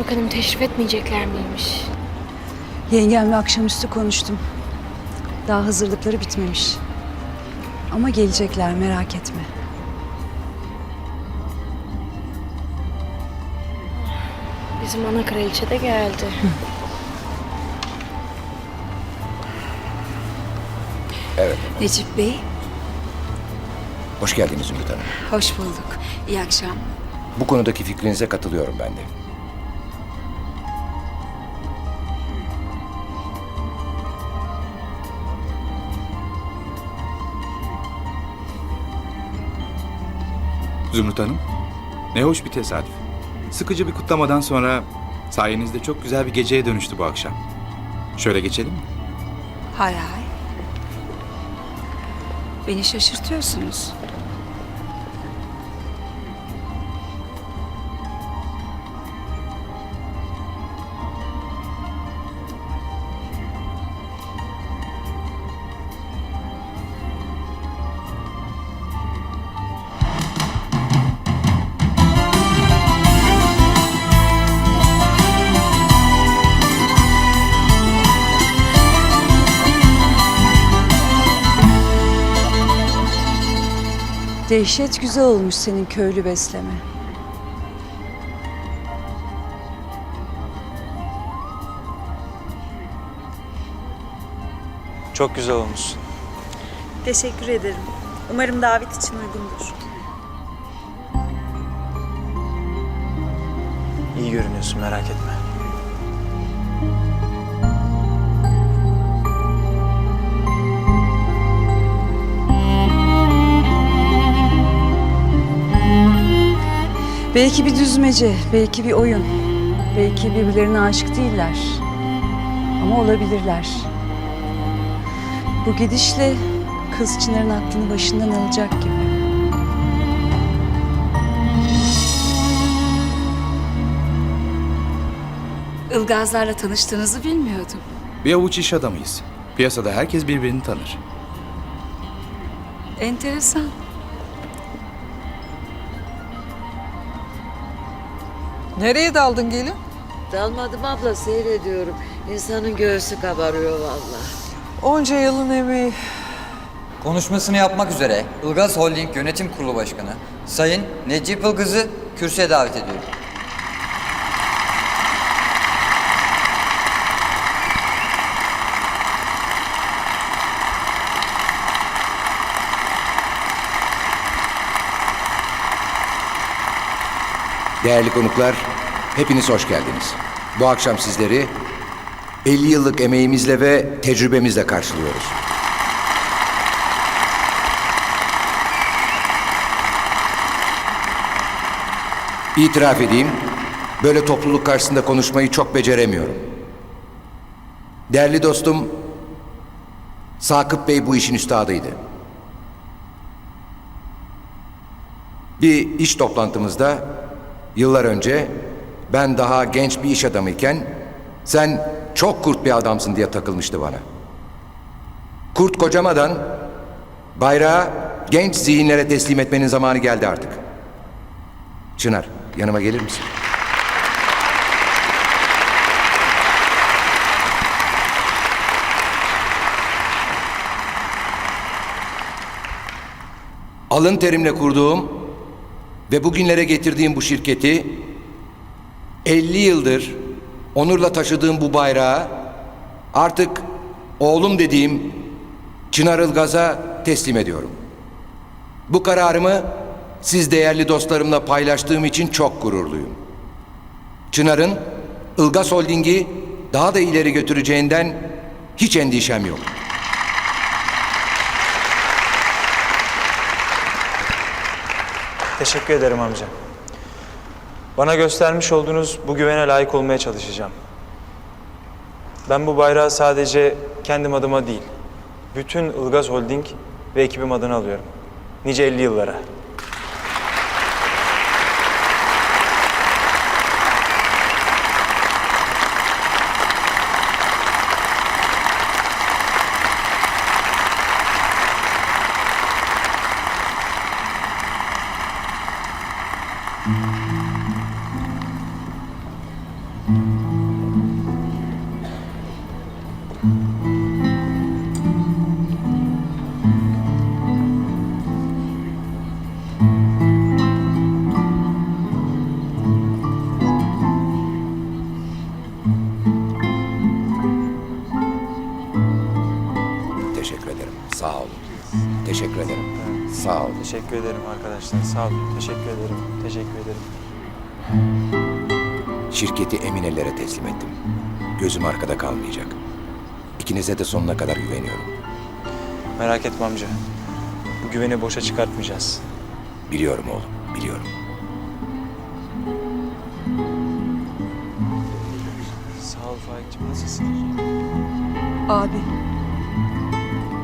Toprak Hanım teşrif etmeyecekler miymiş? Yengemle akşamüstü konuştum. Daha hazırlıkları bitmemiş. Ama gelecekler merak etme. Bizim ana kraliçe de geldi. Necip Bey, Hoş geldiniz Zümrüt Hanım. hoş bulduk. İyi akşam. Bu konudaki fikrinize katılıyorum ben de. Zümrüt Hanım, ne hoş bir tesadüf. Sıkıcı bir kutlamadan sonra sayenizde çok güzel bir geceye dönüştü bu akşam. Şöyle geçelim mi? Hay hay. Beni şaşırtıyorsunuz. Dehşet güzel olmuş senin köylü besleme. Çok güzel olmuşsun. Teşekkür ederim. Umarım davet için uygundur. İyi görünüyorsun merak etme. Belki bir düzmece, belki bir oyun. Belki birbirlerine aşık değiller. Ama olabilirler. Bu gidişle kız Çınar'ın aklını başından alacak gibi. Ilgazlarla tanıştığınızı bilmiyordum. Bir avuç iş adamıyız. Piyasada herkes birbirini tanır. Enteresan. Nereye daldın gelin? Dalmadım abla seyrediyorum. İnsanın göğsü kabarıyor vallahi. Onca yılın emeği. Konuşmasını yapmak üzere Ilgaz Holding Yönetim Kurulu Başkanı Sayın Necip Ilgaz'ı kürsüye davet ediyorum. Değerli konuklar, hepiniz hoş geldiniz. Bu akşam sizleri 50 yıllık emeğimizle ve tecrübemizle karşılıyoruz. İtiraf edeyim, böyle topluluk karşısında konuşmayı çok beceremiyorum. Değerli dostum, Sakıp Bey bu işin üstadıydı. Bir iş toplantımızda yıllar önce ben daha genç bir iş adamıyken sen çok kurt bir adamsın diye takılmıştı bana. Kurt kocamadan bayrağı genç zihinlere teslim etmenin zamanı geldi artık. Çınar yanıma gelir misin? Alın terimle kurduğum ve bugünlere getirdiğim bu şirketi 50 yıldır onurla taşıdığım bu bayrağı artık oğlum dediğim Çınar Ilgaz'a teslim ediyorum. Bu kararımı siz değerli dostlarımla paylaştığım için çok gururluyum. Çınar'ın Ilgaz Holding'i daha da ileri götüreceğinden hiç endişem yok. Teşekkür ederim amca. Bana göstermiş olduğunuz bu güvene layık olmaya çalışacağım. Ben bu bayrağı sadece kendim adıma değil, bütün Ilgaz Holding ve ekibim adına alıyorum. Nice 50 yıllara. Ederim arkadaşlar. Sağ olun. Teşekkür ederim. Teşekkür ederim. Şirketi emin ellere teslim ettim. Gözüm arkada kalmayacak. İkinize de sonuna kadar güveniyorum. Merak etme amca. Bu güveni boşa çıkartmayacağız. Biliyorum oğlum, biliyorum. Sağ ol Faik'cim. Nasılsın? Abi,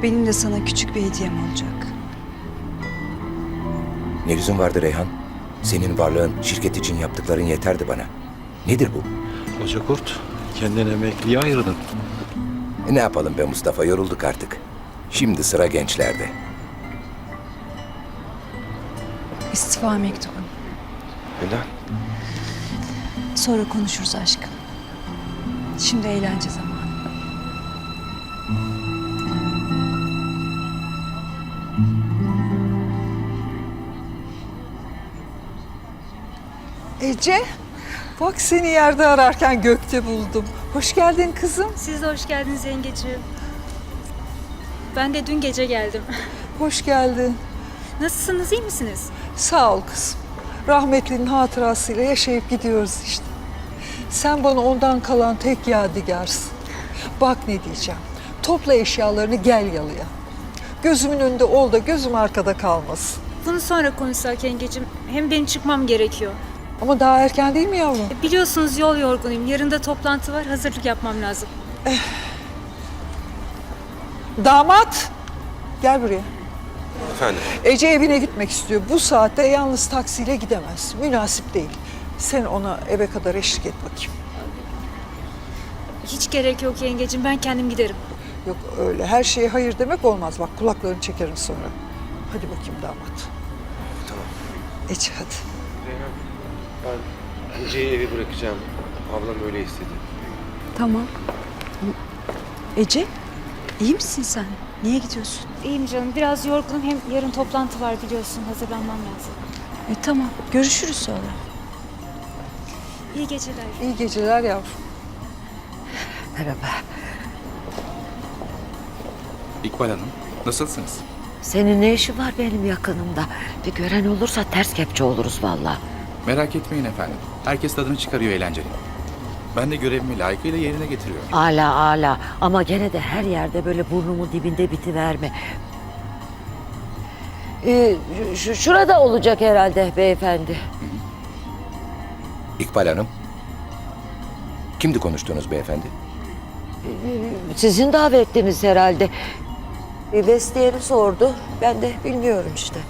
benim de sana küçük bir hediyem olacak. Ne lüzum vardı Reyhan? Senin varlığın, şirket için yaptıkların yeterdi bana. Nedir bu? Koca kurt, kendine emekliye ayırdın. E, ne yapalım be Mustafa, yorulduk artık. Şimdi sıra gençlerde. İstifa mektubun. Helal. Sonra konuşuruz aşkım. Şimdi eğlence zamanı. Ece, bak seni yerde ararken gökte buldum. Hoş geldin kızım. Siz de hoş geldiniz yengeciğim. Ben de dün gece geldim. Hoş geldin. Nasılsınız, iyi misiniz? Sağ ol kızım. Rahmetlinin hatırasıyla yaşayıp gidiyoruz işte. Sen bana ondan kalan tek yadigarsın. Bak ne diyeceğim. Topla eşyalarını gel yalıya. Gözümün önünde ol da gözüm arkada kalmasın. Bunu sonra konuşsak yengeciğim. Hem benim çıkmam gerekiyor. Ama daha erken değil mi yavrum? Biliyorsunuz yol yorgunuyum. Yarın da toplantı var. Hazırlık yapmam lazım. Damat! Gel buraya. Efendim? Ece evine gitmek istiyor. Bu saatte yalnız taksiyle gidemez. Münasip değil. Sen ona eve kadar eşlik et bakayım. Hiç gerek yok yengeciğim. Ben kendim giderim. Yok öyle her şeye hayır demek olmaz. Bak kulaklarını çekerim sonra. Hadi bakayım damat. Tamam. Ece hadi. Ben Ece'yi evi bırakacağım. Ablam öyle istedi. Tamam. Ece, iyi misin sen? Niye gidiyorsun? İyiyim canım. Biraz yorgunum. Hem yarın toplantı var biliyorsun. Hazırlanmam lazım. E tamam, görüşürüz sonra. İyi geceler. İyi geceler yavrum. Merhaba. İkbal Hanım, nasılsınız? Senin ne işin var benim yakınımda? Bir gören olursa ters kepçe oluruz vallahi. Merak etmeyin efendim. Herkes tadını çıkarıyor eğlencenin. Ben de görevimi layıkıyla yerine getiriyorum. Ala ala ama gene de her yerde böyle burnumun dibinde bitiverme. Ee, şu, şurada olacak herhalde beyefendi. İkbal Hanım. Kimdi konuştuğunuz beyefendi? Sizin davetliniz herhalde. Bir vestiyeri sordu. Ben de bilmiyorum işte.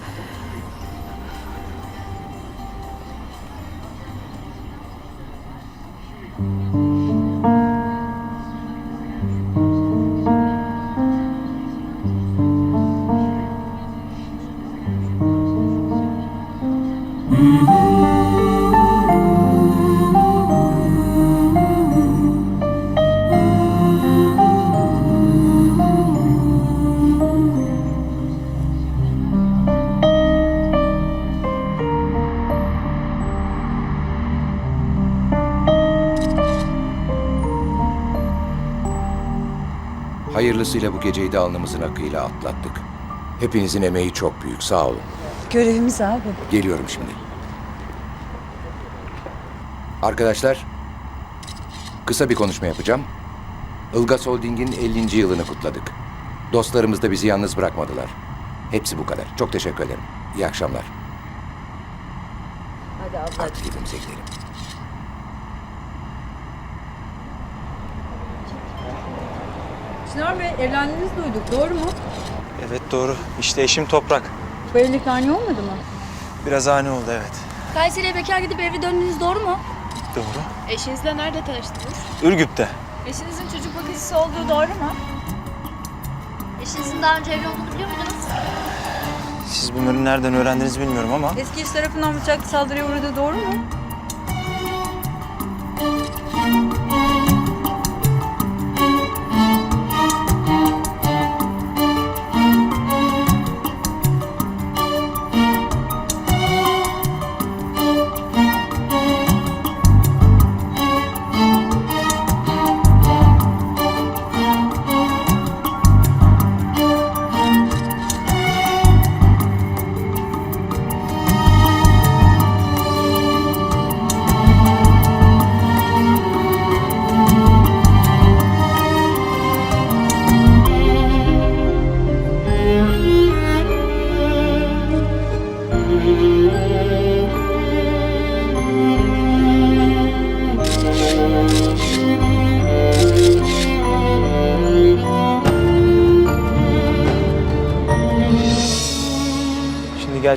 Hayırlısıyla bu geceyi de alnımızın akıyla atlattık. Hepinizin emeği çok büyük, sağ olun. Görevimiz abi. Geliyorum şimdi. Arkadaşlar, kısa bir konuşma yapacağım. Ilgaz Holding'in 50. yılını kutladık. Dostlarımız da bizi yalnız bırakmadılar. Hepsi bu kadar. Çok teşekkür ederim. İyi akşamlar. Hadi abla. Artık evimize gidelim. Çınar Bey evlendiğinizi duyduk. Doğru mu? Evet doğru. İşte eşim Toprak. Bu evlilik ani olmadı mı? Biraz ani oldu evet. Kayseri'ye bekar gidip eve döndüğünüz doğru mu? Doğru. Eşinizle nerede tanıştınız? Ürgüp'te. Eşinizin çocuk bakıcısı olduğu doğru mu? Eşinizin daha önce evli olduğunu biliyor muydunuz? Siz bunları nereden öğrendiniz bilmiyorum ama Eski eş tarafından bıçaklı saldırıya uğradığı doğru mu?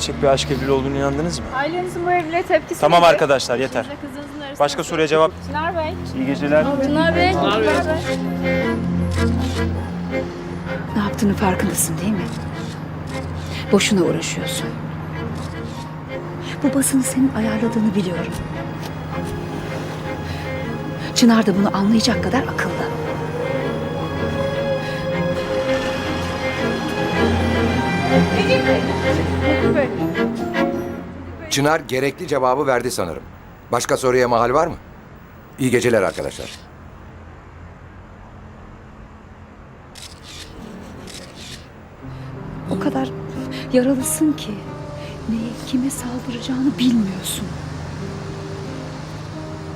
Gerçek bir aşk evliliği olduğunu inandınız mı? Ailenizin bu evliliğe tepkisi Tamam nedir? arkadaşlar yeter. Eşinizle kızınızın arasında Başka soruya cevap. Çınar Bey. İyi geceler. Çınar Bey. Çınar Bey. Ne yaptığını farkındasın değil mi? Boşuna uğraşıyorsun. Bu basını senin ayarladığını biliyorum. Çınar da bunu anlayacak kadar akıllı. Çınar gerekli cevabı verdi sanırım. Başka soruya mahal var mı? İyi geceler arkadaşlar. O kadar yaralısın ki neye kime saldıracağını bilmiyorsun.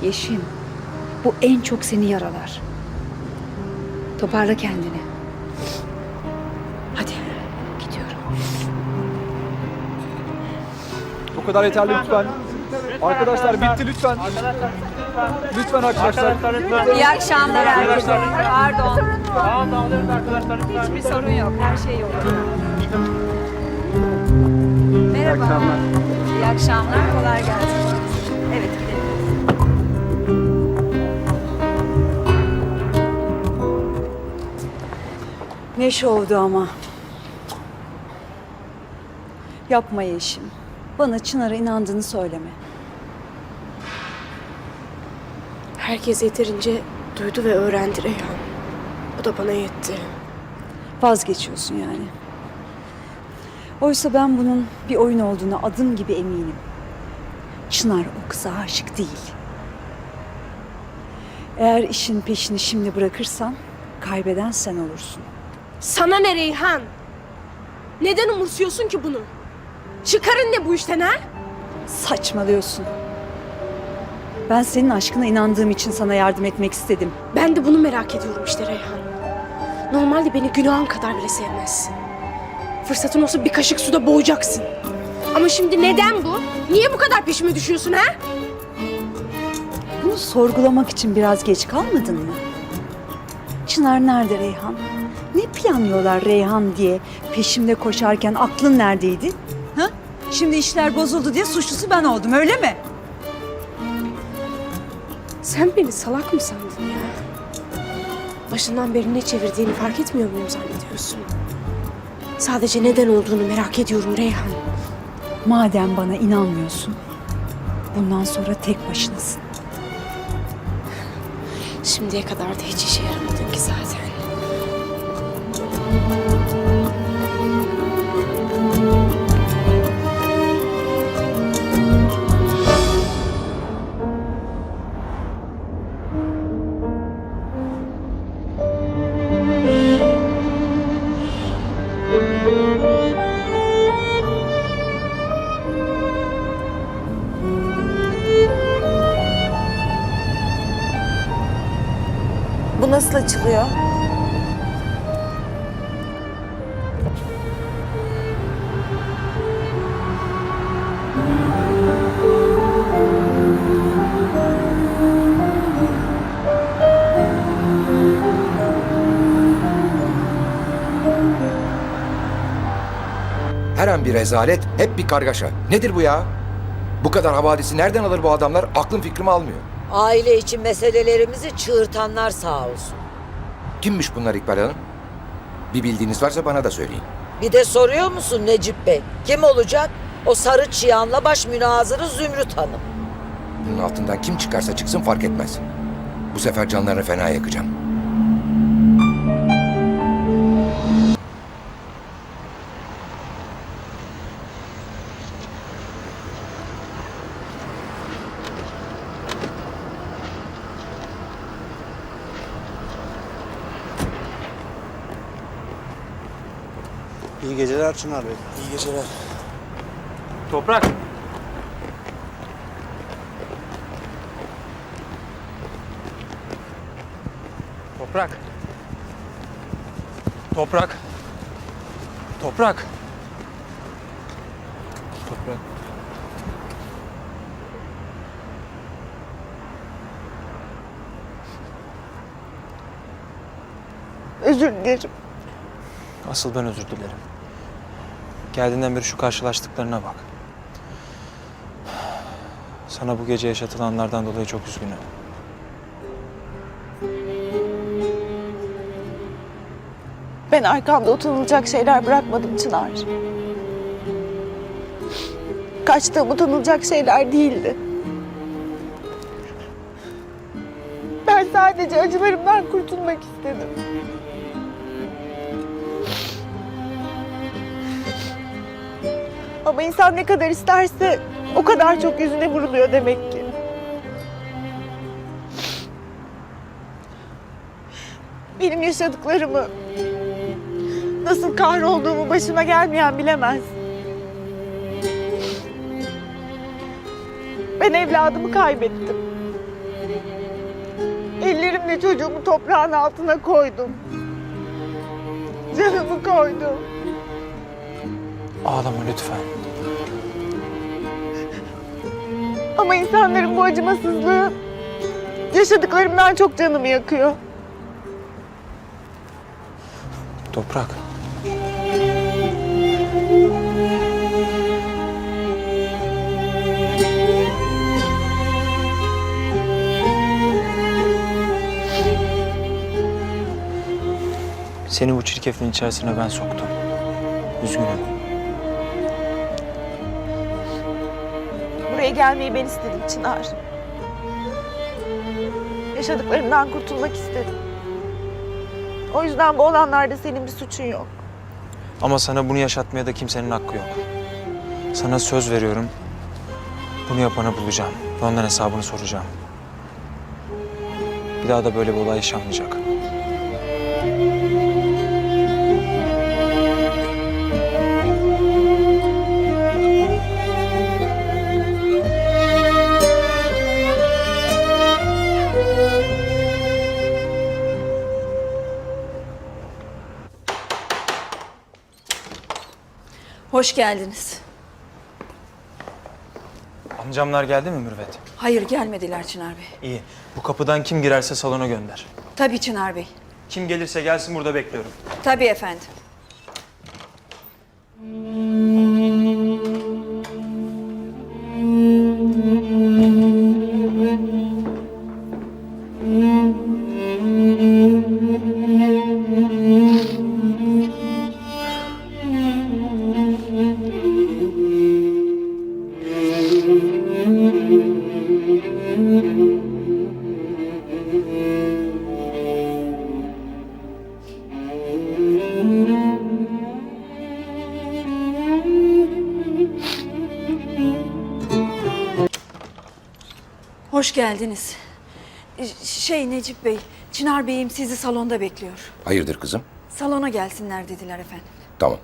Yeşim, bu en çok seni yaralar. Toparla kendini. Bu kadar yeterli lütfen. Arkadaşlar bitti lütfen. Lütfen arkadaşlar. İyi akşamlar herkese. Pardon. Hiçbir sorun yok. Her şey yolunda. Merhaba. İyi akşamlar. Kolay gelsin. Evet gidelim. Ne şovdu ama. Yapma Yeşim. Bana Çınar'a inandığını söyleme. Herkes yeterince duydu ve öğrendi Reyhan. Bu da bana yetti. Vazgeçiyorsun yani. Oysa ben bunun bir oyun olduğuna adım gibi eminim. Çınar o kıza aşık değil. Eğer işin peşini şimdi bırakırsan kaybeden sen olursun. Sana ne Reyhan? Neden umursuyorsun ki bunu? Çıkarın ne bu işten ha? Saçmalıyorsun. Ben senin aşkına inandığım için sana yardım etmek istedim. Ben de bunu merak ediyorum işte Reyhan. Normalde beni günahın kadar bile sevmezsin. Fırsatın olsa bir kaşık suda boğacaksın. Ama şimdi neden bu? Niye bu kadar peşime düşüyorsun ha? Bunu sorgulamak için biraz geç kalmadın mı? Çınar nerede Reyhan? Ne planlıyorlar Reyhan diye peşimde koşarken aklın neredeydi? Şimdi işler bozuldu diye suçlusu ben oldum öyle mi? Sen beni salak mı sandın ya? Başından beri ne çevirdiğini fark etmiyor muyum zannediyorsun? Sadece neden olduğunu merak ediyorum Reyhan. Madem bana inanmıyorsun, bundan sonra tek başınasın. Şimdiye kadar da hiç işe yaramadın ki zaten. An bir rezalet, hep bir kargaşa. Nedir bu ya? Bu kadar havadisi nereden alır bu adamlar? Aklım fikrimi almıyor. Aile için meselelerimizi çığırtanlar sağ olsun. Kimmiş bunlar İkbal Hanım? Bir bildiğiniz varsa bana da söyleyin. Bir de soruyor musun Necip Bey? Kim olacak? O sarı çıyanla baş münazırı Zümrüt Hanım. Bunun altından kim çıkarsa çıksın fark etmez. Bu sefer canlarını fena yakacağım. İyi geceler Çınar Bey. İyi geceler. Toprak. Toprak. Toprak. Toprak. Toprak. Özür dilerim. Asıl ben özür dilerim. Geldiğinden beri şu karşılaştıklarına bak. Sana bu gece yaşatılanlardan dolayı çok üzgünüm. Ben arkamda utanılacak şeyler bırakmadım Çınar. Kaçtığım utanılacak şeyler değildi. Ben sadece acılarımdan kurtulmak istedim. Ama insan ne kadar isterse o kadar çok yüzüne vuruluyor demek ki. Benim yaşadıklarımı, nasıl kahrolduğumu başıma gelmeyen bilemez. Ben evladımı kaybettim. Ellerimle çocuğumu toprağın altına koydum. Canımı koydum. Ağlama lütfen. Ama insanların bu acımasızlığı yaşadıklarımdan çok canımı yakıyor. Toprak. Seni bu çirkefliğin içerisine ben soktum. Üzgünüm. Gelmeyi ben istedim Çınar. Yaşadıklarımdan kurtulmak istedim. O yüzden bu olanlarda senin bir suçun yok. Ama sana bunu yaşatmaya da kimsenin hakkı yok. Sana söz veriyorum. Bunu yapanı bulacağım ve ondan hesabını soracağım. Bir daha da böyle bir olay yaşanmayacak. Hoş geldiniz. Amcamlar geldi mi Mürvet? Hayır gelmediler Çınar Bey. İyi. Bu kapıdan kim girerse salona gönder. Tabii Çınar Bey. Kim gelirse gelsin burada bekliyorum. Tabii efendim. Hoş geldiniz. Ee, Şey Necip Bey, Çınar Bey'im sizi salonda bekliyor. Hayırdır kızım? Salona gelsinler dediler efendim. Tamam.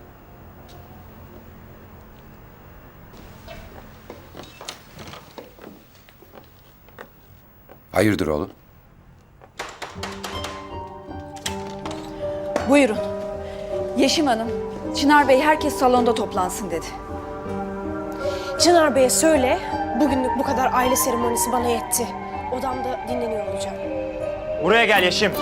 Hayırdır oğlum? Buyurun. Yeşim Hanım, Çınar Bey herkes salonda toplansın dedi. Çınar Bey'e söyle, bugünlük bu kadar aile seremonisi bana yetti. Odamda dinleniyor olacağım. Buraya gel Yeşim.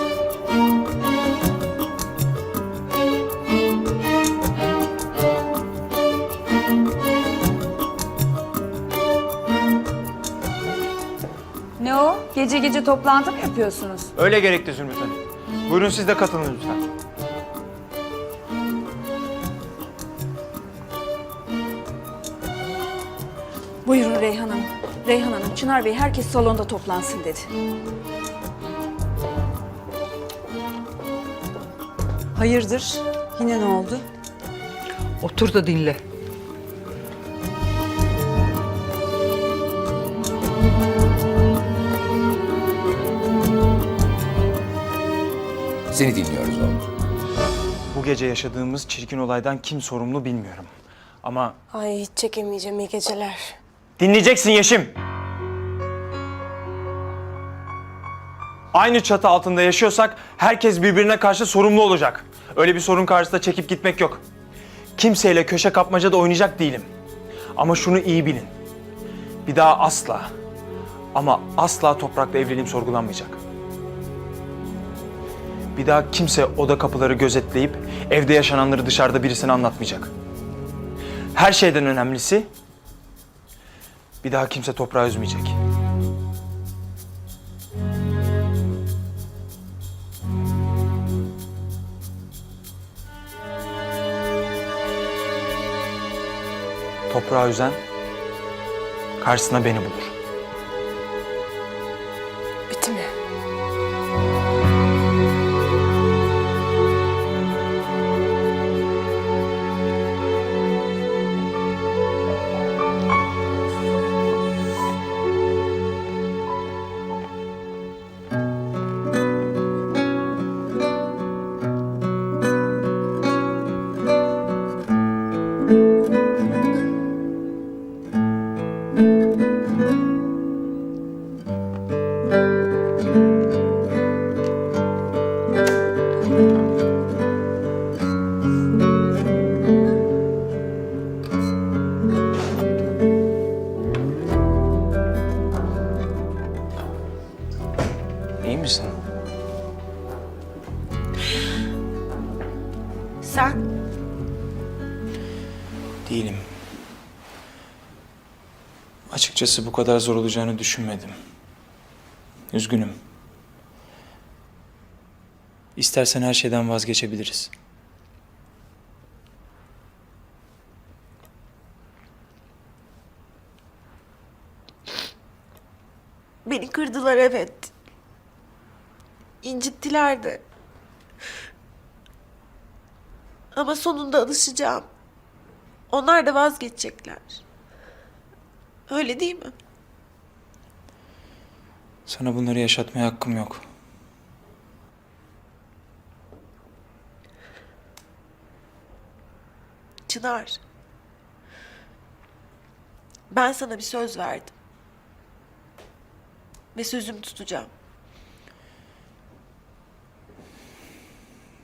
Ne o? Gece gece toplantı mı yapıyorsunuz? Öyle gerekti Zümrüt Hanım. Buyurun siz de katılın lütfen. Buyurun Reyhan Hanım. Reyhan Hanım, Çınar Bey herkes salonda toplansın dedi. Hayırdır? Yine ne oldu? Otur da dinle. Seni dinliyoruz oğlum. Bu gece yaşadığımız çirkin olaydan kim sorumlu bilmiyorum. Ama Ay hiç çekemeyeceğim iyi geceler. Dinleyeceksin Yeşim. Aynı çatı altında yaşıyorsak herkes birbirine karşı sorumlu olacak. Öyle bir sorun karşısında çekip gitmek yok. Kimseyle köşe kapmaca da oynayacak değilim. Ama şunu iyi bilin. Bir daha asla ama asla toprakla evliliğim sorgulanmayacak. Bir daha kimse oda kapıları gözetleyip evde yaşananları dışarıda birisine anlatmayacak. Her şeyden önemlisi bir daha kimse toprağı üzmeyecek. Toprağı üzen karşısına beni bulur. Açıkçası bu kadar zor olacağını düşünmedim. Üzgünüm. İstersen her şeyden vazgeçebiliriz. Beni kırdılar evet. İncittiler de. Ama sonunda alışacağım. Onlar da vazgeçecekler. Öyle değil mi? Sana bunları yaşatmaya hakkım yok. Çınar. Ben sana bir söz verdim. Ve sözümü tutacağım.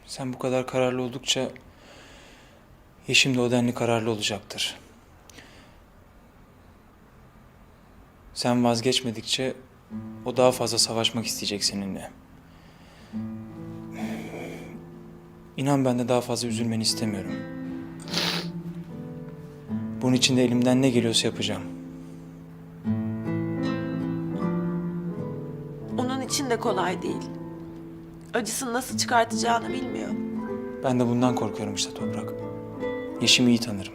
Sen bu kadar kararlı oldukça Yeşim de o denli kararlı olacaktır. Sen vazgeçmedikçe o daha fazla savaşmak isteyecek seninle. İnan ben de daha fazla üzülmeni istemiyorum. Bunun için de elimden ne geliyorsa yapacağım. Onun için de kolay değil. Acısını nasıl çıkartacağını bilmiyor. Ben de bundan korkuyorum işte Toprak. Yeşim'i iyi tanırım.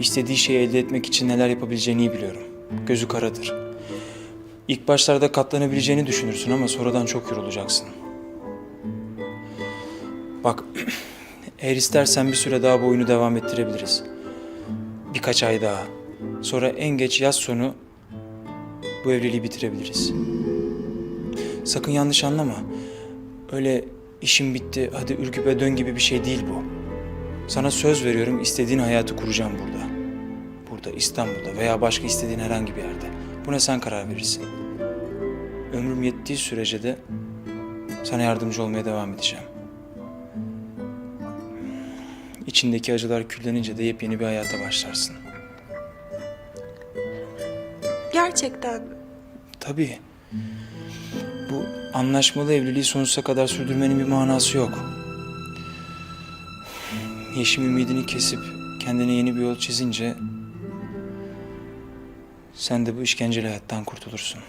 İstediği şeyi elde etmek için neler yapabileceğini iyi biliyorum. Gözü karadır. İlk başlarda katlanabileceğini düşünürsün ama sonradan çok yorulacaksın. Bak, eğer istersen bir süre daha bu oyunu devam ettirebiliriz. Birkaç ay daha. Sonra en geç yaz sonu bu evliliği bitirebiliriz. Sakın yanlış anlama. Öyle işim bitti hadi Ürgüp'e dön gibi bir şey değil bu. Sana söz veriyorum istediğin hayatı kuracağım burada. Burada İstanbul'da veya başka istediğin herhangi bir yerde. Buna sen karar verirsin. Ömrüm yettiği sürece de sana yardımcı olmaya devam edeceğim. İçindeki acılar küllenince de yepyeni bir hayata başlarsın. Gerçekten mi? Tabii. Bu anlaşmalı evliliği sonsuza kadar sürdürmenin bir manası yok. Yeşim ümidini kesip kendine yeni bir yol çizince sen de bu işkenceli hayattan kurtulursun.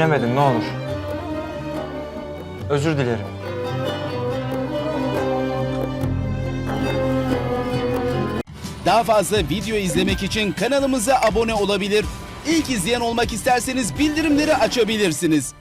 Düşünemedim ne olur. Özür dilerim. Daha fazla video izlemek için kanalımıza abone olabilir. İlk izleyen olmak isterseniz bildirimleri açabilirsiniz.